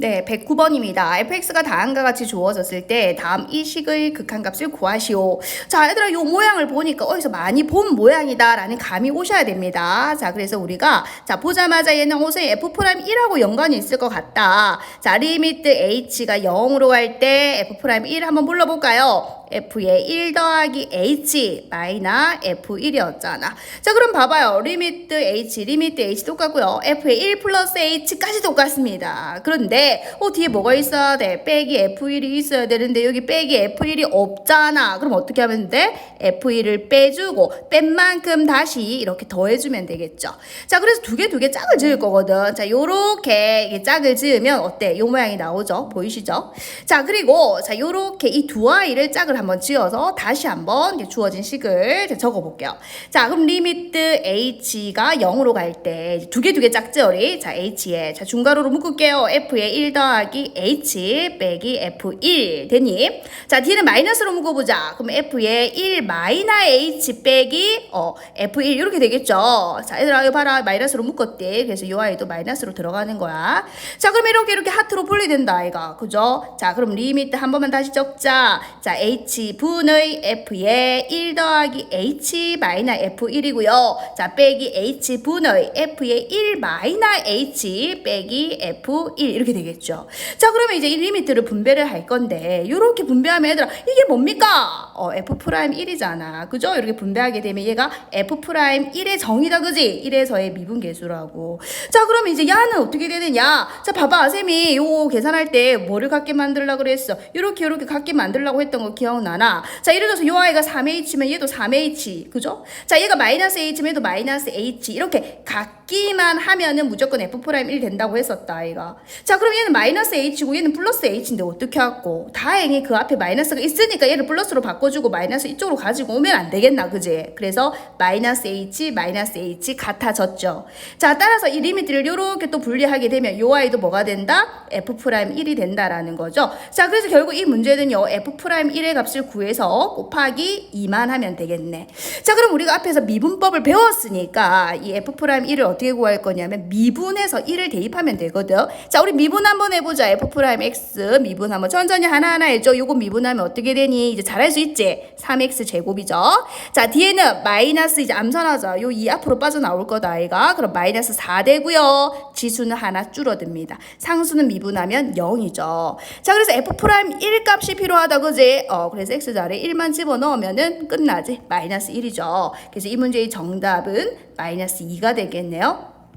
네, 109번입니다. fx가 다음과 같이 주어졌을 때 다음 이 식의 극한값을 구하시오. 자, 얘들아, 요 모양을 보니까 어디서 많이 본 모양이다라는 감이 오셔야 됩니다. 자, 그래서 우리가 자 보자마자 얘는 옷에 f'1하고 연관이 있을 것 같다. 자, 리미트 h가 0으로 갈 때 f'1 한번 불러볼까요? f의 1 더하기 h 마이너 f1이었잖아. 자, 그럼 봐봐요. 리미트 h, 리미트 h 똑같고요. f의 1 플러스 h까지 똑같습니다. 그런데 어 뒤에 뭐가 있어야 돼? 빼기 f1이 있어야 되는데 여기 빼기 f1이 없잖아. 그럼 어떻게 하면 돼? f1을 빼주고 뺀 만큼 다시 이렇게 더해주면 되겠죠. 자, 그래서 두 개 두 개 짝을 지을 거거든. 자, 요렇게 짝을 지으면 어때? 요 모양이 나오죠? 보이시죠? 자, 그리고 자, 요렇게 이 두 아이를 짝을 한번 지어서 다시 한번 주어진 식을 적어볼게요. 자, 그럼 리미트 h가 0으로 갈 때 두 개 두 개 짝지어리. 자, h에 자 중괄호로 묶을게요. f의 1 더하기 h 빼기 f1 되니? 자, 뒤는 마이너스로 묶어보자. 그럼 f의 1 마이너 h 빼기 어 f1 이렇게 되겠죠. 자, 얘들아 이거 봐라 마이너스로 묶었대. 그래서 이 아이도 마이너스로 들어가는 거야. 자, 그럼 이렇게 이렇게 하트로 분리된다 아이가. 그죠? 자, 그럼 리미트 한 번만 다시 적자. 자, h 분의 f의 1 더하기 h 마이너 f1이고요. 자, 빼기 h 분의 f의 1 마이너 h 빼기 f1 이렇게 되겠죠. 자, 그러면 이제 이 리미트를 분배를 할 건데 이렇게 분배하면 얘들아 이게 뭡니까? 어, f 프라임 1이잖아. 그죠? 이렇게 분배하게 되면 얘가 f 프라임 1의 정의다. 그지? 1에서의 미분계수라고. 자, 그러면 이제 야는 어떻게 되느냐? 자, 봐봐. 쌤이 요 계산할 때 뭐를 갖게 만들려고 그랬어? 요렇게 요렇게 갖게 만들려고 했던 거 기억나나? 자, 예를 들어서 요 아이가 3H면 얘도 3H. 그죠? 자, 얘가 마이너스 H면 얘도 마이너스 H. 이렇게 갖기만 하면은 무조건 F 프라임 1 된다고 했었다, 아이가. 자, 그럼 얘는 마이너스 H고 얘는 플러스 H인데 어떻게 할고? 다행히 그 앞에 마이너스가 있으니까 얘를 플러스로 바꿔주고 마이너스 이쪽으로 가지고 오면 안 되겠나, 그지? 그래서 마이너스 H, 마이너스 H 같아졌죠. 자, 따라서 이 리미트를 요렇게 또 분리하게 되면 요 아이도 뭐가 된다? F 프라임 1이 된다라는 거죠. 자, 그래서 결국 이 문제는요, F 프라임 1의 값을 구해서 곱하기 2만 하면 되겠네. 자, 그럼 우리가 앞에서 미분법을 배웠으니까 이 F 프라임 1을 어떻게 구할 거냐면 미분해서 1을 대입하면 되거든. 자, 우리 미분 한번 해보자. F 프라임 X 미분 한번 천천히 하나하나 해줘. 요거 미분하면 어떻게 되니? 이제 잘할 수 있지? 3X 제곱이죠. 자, 뒤에는 마이너스 이제 암산하자. 요 2 앞으로 빠져나올 거다, 아이가. 그럼 마이너스 4 되고요. 지수는 하나 줄어듭니다. 상수는 미분하면 0이죠. 자, 그래서 F 프라임 1 값이 필요하다, 그지? 어, 그래서 X 자리에 1만 집어넣으면은 끝나지. 마이너스 1이죠. 그래서 이 문제의 정답은 마이너스 2가 되겠네요.